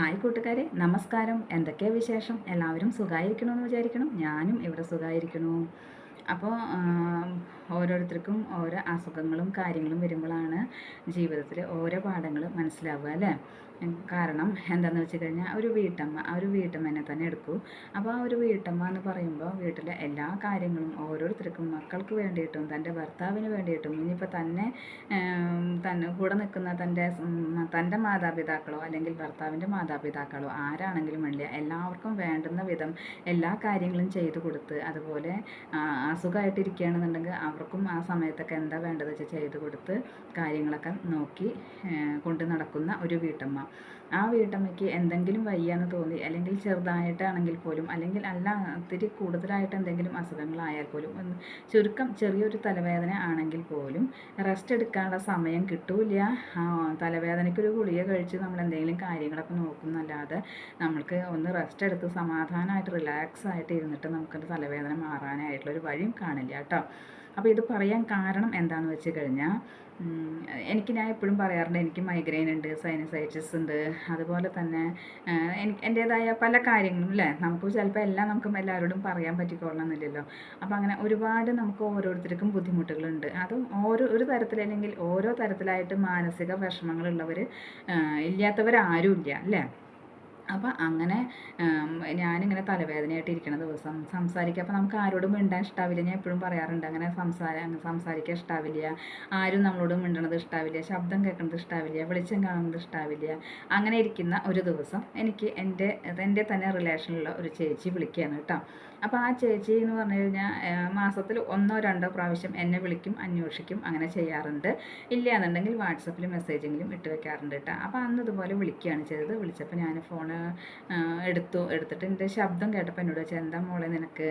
Hi കൂട്ടുകാരെ നമസ്കാരം. എന്തൊക്കെയാണ് വിശേഷം? എല്ലാവരും സുഖമായിരിക്കണമെന്ന് വിചാരിക്കണം. ഞാനും ഇവിടെ സുഖമായിരിക്കണു അപ്പോൾ ഓരോരുത്തർക്കും ഓരോ അസുഖങ്ങളും കാര്യങ്ങളും വരുമ്പോഴാണ് ജീവിതത്തിൽ ഓരോ പാഠങ്ങൾ മനസ്സിലാവുക അല്ലേ? കാരണം എന്താണെന്ന് വെച്ച് കഴിഞ്ഞാൽ ഒരു വീട്ടമ്മ ആ ഒരു വീട്ടമ്മനെ തന്നെ എടുക്കൂ. അപ്പോൾ ആ ഒരു വീട്ടമ്മ എന്ന് പറയുമ്പോൾ വീട്ടിലെ എല്ലാ കാര്യങ്ങളും ഓരോരുത്തർക്കും മക്കൾക്ക് വേണ്ടിയിട്ടും തന്റെ ഭർത്താവിന് വേണ്ടിയിട്ടും ഇനിയിപ്പോൾ തന്നെ തന്നെ കൂടെ നിൽക്കുന്ന തന്റെ തന്റെ മാതാപിതാക്കളോ അല്ലെങ്കിൽ ഭർത്താവിന്റെ മാതാപിതാക്കളോ ആരാണെങ്കിലും വേണ്ടിയ എല്ലാവർക്കും വേണ്ടുന്ന വിധം എല്ലാ കാര്യങ്ങളും ചെയ്തു കൊടുത്ത് അതുപോലെ അസുഖമായിട്ടിരിക്കുകയാണെന്നുണ്ടെങ്കിൽ അവർക്കും ആ സമയത്തൊക്കെ എന്താ വേണ്ടതെന്ന് വെച്ചാൽ ചെയ്തു കൊടുത്ത് കാര്യങ്ങളൊക്കെ നോക്കി കൊണ്ട് നടക്കുന്ന ഒരു വീട്ടമ്മ. ആ വീട്ടമ്മയ്ക്ക് എന്തെങ്കിലും വയ്യാന്ന് തോന്നി അല്ലെങ്കിൽ ചെറുതായിട്ടാണെങ്കിൽ പോലും അല്ലെങ്കിൽ അല്ല ഒത്തിരി കൂടുതലായിട്ട് എന്തെങ്കിലും അസുഖങ്ങളായാൽ പോലും ചുരുക്കം ചെറിയൊരു തലവേദന ആണെങ്കിൽ പോലും റെസ്റ്റ് എടുക്കാനുള്ള സമയം കിട്ടൂല തലവേദനയ്ക്കൊരു ഗുളിക കഴിച്ച് നമ്മൾ എന്തെങ്കിലും കാര്യങ്ങളൊക്കെ നോക്കുന്നല്ലാതെ നമ്മൾക്ക് ഒന്ന് റെസ്റ്റ് എടുത്ത് സമാധാനമായിട്ട് റിലാക്സ് ആയിട്ട് ഇരുന്നിട്ട് നമുക്കൊരു തലവേദന മാറാനായിട്ടുള്ള ഒരു വഴിയും കാണില്ല കേട്ടോ. അപ്പോൾ ഇത് പറയാൻ കാരണം എന്താണെന്ന് വെച്ച് കഴിഞ്ഞാൽ എനിക്ക് ഞാൻ എപ്പോഴും പറയാറുണ്ട് എനിക്ക് മൈഗ്രെയിൻ ഉണ്ട് സൈനസൈറ്റിസ് ഉണ്ട്. അതുപോലെ തന്നെ എനിക്ക് എന്റേതായ പല കാര്യങ്ങളും അല്ലേ നമുക്ക് ചിലപ്പോൾ എല്ലാം നമുക്ക് എല്ലാവരോടും പറയാൻ പറ്റിക്കൊള്ളണമെന്നില്ലല്ലോ. അപ്പോൾ അങ്ങനെ ഒരുപാട് നമുക്ക് ഓരോരുത്തർക്കും ബുദ്ധിമുട്ടുകളുണ്ട്. അതും ഓരോ ഒരു തരത്തിലല്ലെങ്കിൽ ഓരോ തരത്തിലായിട്ട് മാനസിക വിഷമങ്ങളുള്ളവർ ഇല്ലാത്തവരാരും ഇല്ല അല്ലേ അപ്പം അങ്ങനെ ഞാനിങ്ങനെ തലവേദനയായിട്ട് ഇരിക്കുന്ന ദിവസം സംസാരിക്കുക അപ്പോൾ നമുക്ക് ആരോടും മിണ്ടാൻ ഇഷ്ടാവില്ല. ഞാൻ എപ്പോഴും പറയാറുണ്ട് അങ്ങനെ സംസാര സംസാരിക്കാൻ ഇഷ്ടാവില്ല. ആരും നമ്മളോട് മിണ്ടണത് ഇഷ്ടാവില്ല. ശബ്ദം കേൾക്കുന്നത് ഇഷ്ടാവില്ല. വെളിച്ചം കാണുന്നത് ഇഷ്ടാവില്ല. അങ്ങനെ ഇരിക്കുന്ന ഒരു ദിവസം എനിക്ക് എന്റെ എന്റെ തന്നെ റിലേഷനിലുള്ള ഒരു ചേച്ചി വിളിക്കുകയാണ് കേട്ടോ. അപ്പോൾ ആ ചേച്ചി എന്ന് പറഞ്ഞു കഴിഞ്ഞാൽ മാസത്തിൽ ഒന്നോ രണ്ടോ പ്രാവശ്യം എന്നെ വിളിക്കും അന്വേഷിക്കും അങ്ങനെ ചെയ്യാറുണ്ട്. ഇല്ല എന്നുണ്ടെങ്കിൽ വാട്സപ്പിൽ മെസ്സേജെങ്കിലും ഇട്ട് വെക്കാറുണ്ട് കേട്ടോ അപ്പോൾ അന്ന് ഇതുപോലെ വിളിക്കുകയാണ് ചെയ്തത്. വിളിച്ചപ്പോൾ ഞാൻ ഫോൺ എടുത്തു. എടുത്തിട്ട് എന്റെ ശബ്ദം കേട്ടപ്പോൾ എന്നോട് വെച്ചാൽ എന്താ മോളെ നിനക്ക്?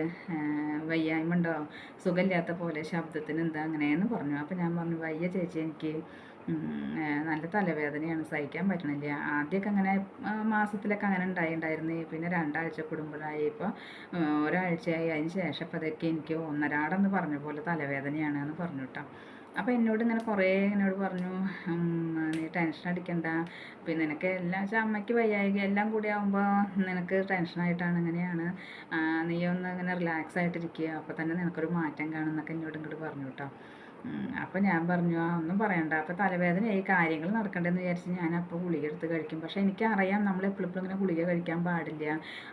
വയ്യായ്മ ഉണ്ടോ? സുഖമില്ലാത്ത പോലെ ശബ്ദത്തിന് എന്താ അങ്ങനെയെന്ന് പറഞ്ഞു. അപ്പോൾ ഞാൻ പറഞ്ഞു വയ്യ ചേച്ചി എനിക്ക് നല്ല തലവേദനയാണ്. സഹിക്കാൻ പറ്റണില്ല. ആദ്യമൊക്കെ അങ്ങനെ മാസത്തിലൊക്കെ അങ്ങനെ ഉണ്ടായിണ്ടായിരുന്നു. പിന്നെ രണ്ടാഴ്ച കൂടുമ്പോഴായി. ഇപ്പോൾ ഒരാഴ്ചയായി. അതിന് ശേഷം ഇപ്പോൾ അതൊക്കെ എനിക്ക് ഒന്നരാടെന്ന് പറഞ്ഞ പോലെ തലവേദനയാണ് എന്ന് പറഞ്ഞു കേട്ടോ. അപ്പോൾ എന്നോട് ഇങ്ങനെ കുറേ എന്നോട് പറഞ്ഞു നീ ടെൻഷൻ അടിക്കണ്ട. പിന്നെ നിനക്ക് എല്ലാം വെച്ചാൽ അമ്മയ്ക്ക് വയ്യായിക എല്ലാം കൂടി ആകുമ്പോൾ നിനക്ക് ടെൻഷനായിട്ടാണ് ഇങ്ങനെയാണ്. നീ ഒന്ന് ഇങ്ങനെ റിലാക്സ് ആയിട്ടിരിക്കുക. അപ്പോൾ തന്നെ നിനക്കൊരു മാറ്റം കാണുമെന്നൊക്കെ എന്നോട് ഇങ്ങോട്ട് പറഞ്ഞു കേട്ടോ. അപ്പോൾ ഞാൻ പറഞ്ഞു ആ ഒന്നും പറയണ്ട. അപ്പോൾ ഈ കാര്യങ്ങൾ നടക്കണ്ടെന്ന് വിചാരിച്ച് ഞാൻ അപ്പോൾ ഗുളിക എടുത്ത് കഴിക്കും. പക്ഷേ എനിക്കറിയാം നമ്മൾ എപ്പോഴും ഇങ്ങനെ ഗുളിക കഴിക്കാൻ പാടില്ല.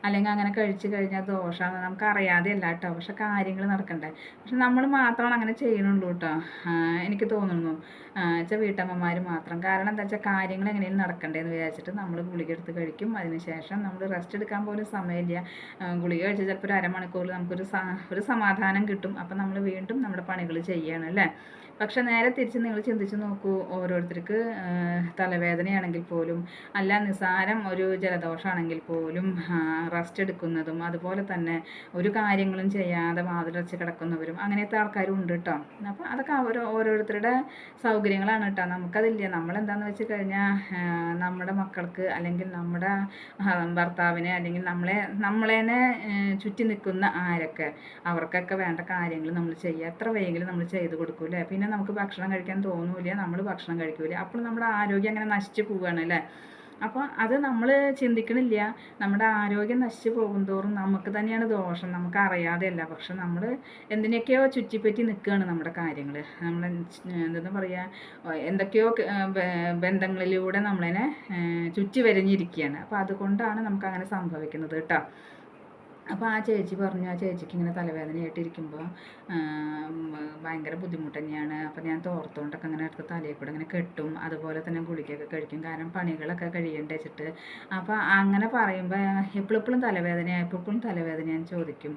അല്ലെങ്കിൽ അങ്ങനെ കഴിച്ച് കഴിഞ്ഞാൽ ദോഷമാണ് നമുക്ക് അറിയാതെ അല്ല കേട്ടോ. പക്ഷെ കാര്യങ്ങൾ നടക്കണ്ടേ. പക്ഷെ നമ്മൾ മാത്രമാണ് അങ്ങനെ ചെയ്യണുള്ളൂ കേട്ടോ. എനിക്ക് തോന്നുന്നു. വെച്ചാൽ വീട്ടമ്മമാർ മാത്രം. കാരണം എന്താ വെച്ചാൽ കാര്യങ്ങൾ എങ്ങനെയും നടക്കണ്ടേന്ന് വിചാരിച്ചിട്ട് നമ്മൾ ഗുളിക എടുത്ത് കഴിക്കും. അതിനുശേഷം നമ്മൾ റെസ്റ്റ് എടുക്കാൻ പോലും സമയമില്ല. ഗുളിക കഴിച്ചാൽ ചിലപ്പോൾ ഒരു അരമണിക്കൂറിൽ നമുക്കൊരു ഒരു സമാധാനം കിട്ടും. അപ്പം നമ്മൾ വീണ്ടും നമ്മുടെ പണികൾ ചെയ്യണം അല്ലേ? പക്ഷെ നേരെ തിരിച്ച് നിങ്ങൾ ചിന്തിച്ച് നോക്കൂ ഓരോരുത്തർക്ക് തലവേദനയാണെങ്കിൽ പോലും അല്ല നിസാരം ഒരു ജലദോഷമാണെങ്കിൽ പോലും റെസ്റ്റ് എടുക്കുന്നതും അതുപോലെ തന്നെ ഒരു കാര്യങ്ങളും ചെയ്യാതെ വാതിലടച്ച് കിടക്കുന്നവരും അങ്ങനത്തെ ആൾക്കാരും ഉണ്ട് കേട്ടോ അപ്പോൾ അതൊക്കെ അവർ ഓരോരുത്തരുടെ സൗകര്യങ്ങളാണ് കേട്ടോ നമുക്കതില്ല. നമ്മളെന്താന്ന് വെച്ച് കഴിഞ്ഞാൽ നമ്മുടെ മക്കൾക്ക് അല്ലെങ്കിൽ നമ്മുടെ ഭർത്താവിനെ അല്ലെങ്കിൽ നമ്മളെ നമ്മളേനെ ചുറ്റി നിൽക്കുന്ന ആരൊക്കെ അവർക്കൊക്കെ വേണ്ട കാര്യങ്ങൾ നമ്മൾ ചെയ്യുക. എത്ര വേഗം നമ്മൾ ചെയ്ത് കൊടുക്കൂലേ പിന്നെ നമുക്ക് ഭക്ഷണം കഴിക്കാൻ തോന്നൂല നമ്മൾ ഭക്ഷണം കഴിക്കൂല. അപ്പോൾ നമ്മുടെ ആരോഗ്യം അങ്ങനെ നശിച്ചു പോവുകയാണ് അല്ലേ? അപ്പോൾ അത് നമ്മൾ ചിന്തിക്കണില്ല. നമ്മുടെ ആരോഗ്യം നശിച്ചു പോകുന്തോറും നമുക്ക് തന്നെയാണ് ദോഷം. നമുക്ക് അറിയാതെയല്ല. പക്ഷെ നമ്മൾ എന്തിനൊക്കെയോ ചുറ്റിപ്പറ്റി നിൽക്കുകയാണ് നമ്മുടെ കാര്യങ്ങൾ നമ്മൾ എന്തെന്ന് പറയുക എന്തൊക്കെയോ ബന്ധങ്ങളിലൂടെ നമ്മളതിനെ ചുറ്റി വരഞ്ഞിരിക്കുകയാണ് അപ്പോൾ അതുകൊണ്ടാണ് നമുക്ക് അങ്ങനെ സംഭവിക്കുന്നത് കേട്ടോ. അപ്പോൾ ആ ചേച്ചി പറഞ്ഞു ആ ചേച്ചിക്ക് ഇങ്ങനെ തലവേദനയായിട്ട് ഇരിക്കുമ്പോൾ ഭയങ്കര ബുദ്ധിമുട്ട് തന്നെയാണ്. അപ്പോൾ ഞാൻ തോർത്തുകൊണ്ടൊക്കെ അങ്ങനെ അടുത്ത് തലയിൽ കൂടെ ഇങ്ങനെ കെട്ടും അതുപോലെ തന്നെ ഗുളികയൊക്കെ കഴിക്കും. കാരണം പണികളൊക്കെ കഴിയണ്ട വെച്ചിട്ട്. അപ്പോൾ അങ്ങനെ പറയുമ്പോൾ എപ്പോഴെപ്പോഴും തലവേദന എപ്പോഴും തലവേദനയാന്ന് ചോദിക്കും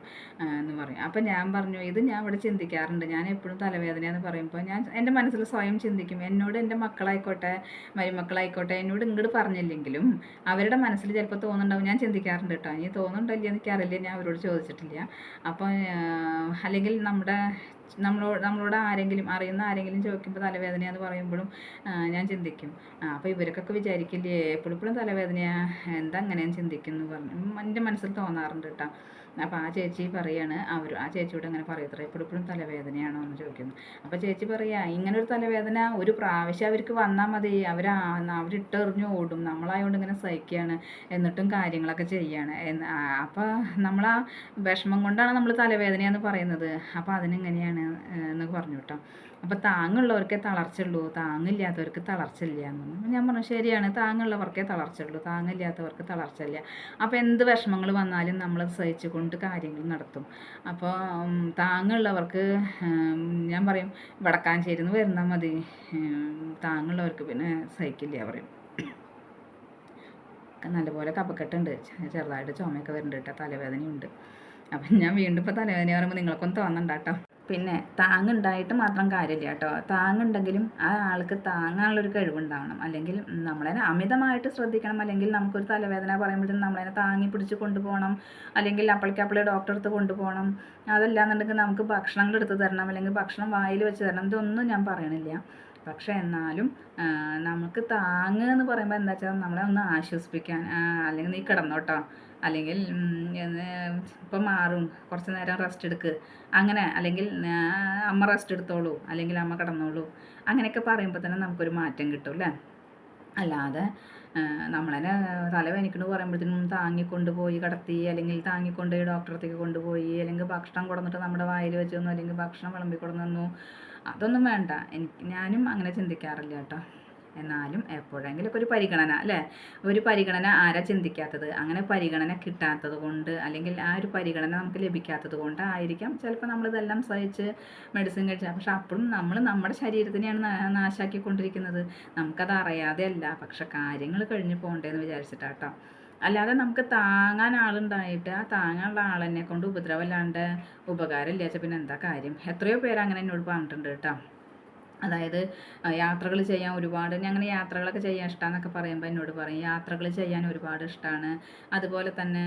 എന്ന് പറയും. അപ്പോൾ ഞാൻ പറഞ്ഞു ഇത് ഞാൻ ഇവിടെ ചിന്തിക്കാറുണ്ട്. ഞാൻ എപ്പോഴും തലവേദന എന്ന് പറയുമ്പോൾ ഞാൻ എന്റെ മനസ്സിൽ സ്വയം ചിന്തിക്കും. എന്നോട് എന്റെ മക്കളായിക്കോട്ടെ മരുമക്കളായിക്കോട്ടെ എന്നോട് ഇങ്ങോട്ട് പറഞ്ഞില്ലെങ്കിലും അവരുടെ മനസ്സിൽ ചിലപ്പോൾ തോന്നുന്നുണ്ടാവും. ഞാൻ ചിന്തിക്കാറുണ്ട് കേട്ടോ. ഇനി തോന്നുന്നുണ്ടോ ഇല്ലയോ എനിക്കറിയില്ല. ഞാൻ അവരോട് ചോദിച്ചിട്ടില്ല. അപ്പോൾ അല്ലെങ്കിൽ നമ്മുടെ നമ്മളോട് നമ്മളോട് ആരെങ്കിലും അറിയുന്ന ആരെങ്കിലും ചോദിക്കുമ്പോൾ തലവേദനയാന്ന് പറയുമ്പോഴും ഞാൻ ചിന്തിക്കും. അപ്പോൾ ഇവർക്കൊക്കെ വിചാരിക്കില്ലേ എപ്പോഴും തലവേദനയാ എന്താ അങ്ങനെയാണ് ചിന്തിക്കുന്നു പറഞ്ഞു എന്റെ മനസ്സിൽ തോന്നാറുണ്ട് കേട്ടോ അപ്പോൾ ആ ചേച്ചി പറയാണ് അവർ ആ ചേച്ചിയോട് അങ്ങനെ പറയത്ര എപ്പോഴും തലവേദനയാണോ എന്ന് ചോദിക്കുന്നു. അപ്പോൾ ചേച്ചി പറയാ ഇങ്ങനെ ഒരു തലവേദന ഒരു പ്രാവശ്യം അവർക്ക് വന്നാൽ മതി അവർ അവരിട്ടെറിഞ്ഞു ഓടും നമ്മളായതുകൊണ്ട് ഇങ്ങനെ സഹിക്കുകയാണ് എന്നിട്ടും കാര്യങ്ങളൊക്കെ ചെയ്യാണ്. അപ്പോൾ നമ്മൾ ആ വിഷമം കൊണ്ടാണ് നമ്മൾ തലവേദനയെന്ന് പറയുന്നത്. അപ്പോൾ അതിനെങ്ങനെയാണ് എന്ന് പറഞ്ഞു കേട്ടോ. അപ്പോൾ താങ്ങുള്ളവർക്കേ തളർച്ചുള്ളൂ താങ്ങില്ലാത്തവർക്ക് തളർച്ചയില്ല എന്ന് ഞാൻ പറഞ്ഞു ശരിയാണ് താങ്ങുള്ളവർക്കേ തളർച്ചുള്ളൂ താങ്ങില്ലാത്തവർക്ക് തളർച്ചയില്ല. അപ്പോൾ എന്ത് വിഷമങ്ങൾ വന്നാലും നമ്മൾ സഹിച്ചുകൊണ്ട് കാര്യങ്ങൾ നടത്തും. അപ്പോൾ താങ്ങുള്ളവർക്ക് ഞാൻ പറയും വടക്കാഞ്ചേരി നിന്ന് വരുന്നാൽ മതി താങ്ങുള്ളവർക്ക് പിന്നെ സഹിക്കില്ല പറയും. നല്ലപോലെ കപക്കെട്ടുണ്ട് ചെറുതായിട്ട് ചുമയൊക്കെ വരുന്നുണ്ട് കേട്ടോ തലവേദനയുണ്ട്. അപ്പം ഞാൻ വീണ്ടും ഇപ്പോൾ തലവേദന പറയുമ്പോൾ നിങ്ങൾക്കൊന്നും തോന്നണ്ട കേട്ടോ പിന്നെ താങ്ങുണ്ടായിട്ട് മാത്രം കാര്യമില്ല കേട്ടോ. താങ്ങുണ്ടെങ്കിലും ആ ആൾക്ക് താങ്ങാനുള്ളൊരു കഴിവുണ്ടാവണം. അല്ലെങ്കിൽ നമ്മളെ അമിതമായിട്ട് ശ്രദ്ധിക്കണം. അല്ലെങ്കിൽ നമുക്കൊരു തലവേദന പറയുമ്പോഴത്തേക്കും നമ്മളതിനെ താങ്ങി പിടിച്ച് കൊണ്ടുപോകണം. അല്ലെങ്കിൽ അപ്പളിക്കപ്പളി ഡോക്ടറെ അടുത്ത് കൊണ്ടുപോകണം. അതല്ലാന്നുണ്ടെങ്കിൽ നമുക്ക് ഭക്ഷണങ്ങൾ എടുത്ത് തരണം. അല്ലെങ്കിൽ ഭക്ഷണം വായിൽ വെച്ച് തരണം. ഇതൊന്നും ഞാൻ പറയണില്ല. പക്ഷേ എന്നാലും നമുക്ക് താങ്ങ് എന്ന് പറയുമ്പോൾ എന്താ വെച്ചാൽ നമ്മളെ ഒന്ന് ആശ്വസിപ്പിക്കാൻ അല്ലെങ്കിൽ നീ കിടന്നോട്ടോ. അല്ലെങ്കിൽ ഇപ്പം മാറും. കുറച്ച് നേരം റെസ്റ്റ് എടുക്ക്. അങ്ങനെ അല്ലെങ്കിൽ അമ്മ റെസ്റ്റ് എടുത്തോളൂ. അല്ലെങ്കിൽ അമ്മ കിടന്നോളൂ. അങ്ങനെയൊക്കെ പറയുമ്പോൾ തന്നെ നമുക്കൊരു മാറ്റം കിട്ടും അല്ലേ? അല്ലാതെ നമ്മളതിനെ തലവേദനിക്കണു പറയുമ്പോഴത്തേനും താങ്ങിക്കൊണ്ട് പോയി കിടത്തി അല്ലെങ്കിൽ താങ്ങിക്കൊണ്ട് ഡോക്ടറത്തേക്ക് കൊണ്ടുപോയി അല്ലെങ്കിൽ ഭക്ഷണം കൊടുന്നിട്ട് നമ്മുടെ വായിൽ വെച്ച് തന്നു അല്ലെങ്കിൽ ഭക്ഷണം വിളമ്പി കൊടുന്നു അതൊന്നും വേണ്ട. എനിക്ക് ഞാനും അങ്ങനെ ചിന്തിക്കാറില്ല കേട്ടോ. എന്നാലും എപ്പോഴെങ്കിലൊക്കെ ഒരു പരിഗണന അല്ലേ? ഒരു പരിഗണന ആരാ ചിന്തിക്കാത്തത്? അങ്ങനെ പരിഗണന കിട്ടാത്തത് കൊണ്ട് അല്ലെങ്കിൽ ആ ഒരു പരിഗണന നമുക്ക് ലഭിക്കാത്തത് കൊണ്ട് ആയിരിക്കാം ചിലപ്പോൾ നമ്മളിതെല്ലാം സഹിച്ച് മെഡിസിൻ കഴിച്ചാൽ പക്ഷെ അപ്പോഴും നമ്മൾ നമ്മുടെ ശരീരത്തിനെയാണ് നാശാക്കിക്കൊണ്ടിരിക്കുന്നത്. നമുക്കത് അറിയാതെ അല്ല. പക്ഷെ കാര്യങ്ങൾ കഴിഞ്ഞ് പോകണ്ടേന്ന് വിചാരിച്ചിട്ടാട്ടോ. അല്ലാതെ നമുക്ക് താങ്ങാൻ ആളുണ്ടായിട്ട് ആ താങ്ങാനുള്ള ആളെന്നെ കൊണ്ട് ഉപദ്രവമല്ലാണ്ട് ഉപകാരം ഇല്ലാച്ച പിന്നെ എന്താ കാര്യം? എത്രയോ പേര് അങ്ങനെ എന്നോട് പറഞ്ഞിട്ടുണ്ട് കേട്ടോ. അതായത് യാത്രകൾ ചെയ്യാൻ ഒരുപാട് അങ്ങനെ യാത്രകളൊക്കെ ചെയ്യാൻ ഇഷ്ടമാണെന്നൊക്കെ പറയുമ്പോൾ എന്നോട് പറയും യാത്രകൾ ചെയ്യാൻ ഒരുപാട് ഇഷ്ടമാണ് അതുപോലെ തന്നെ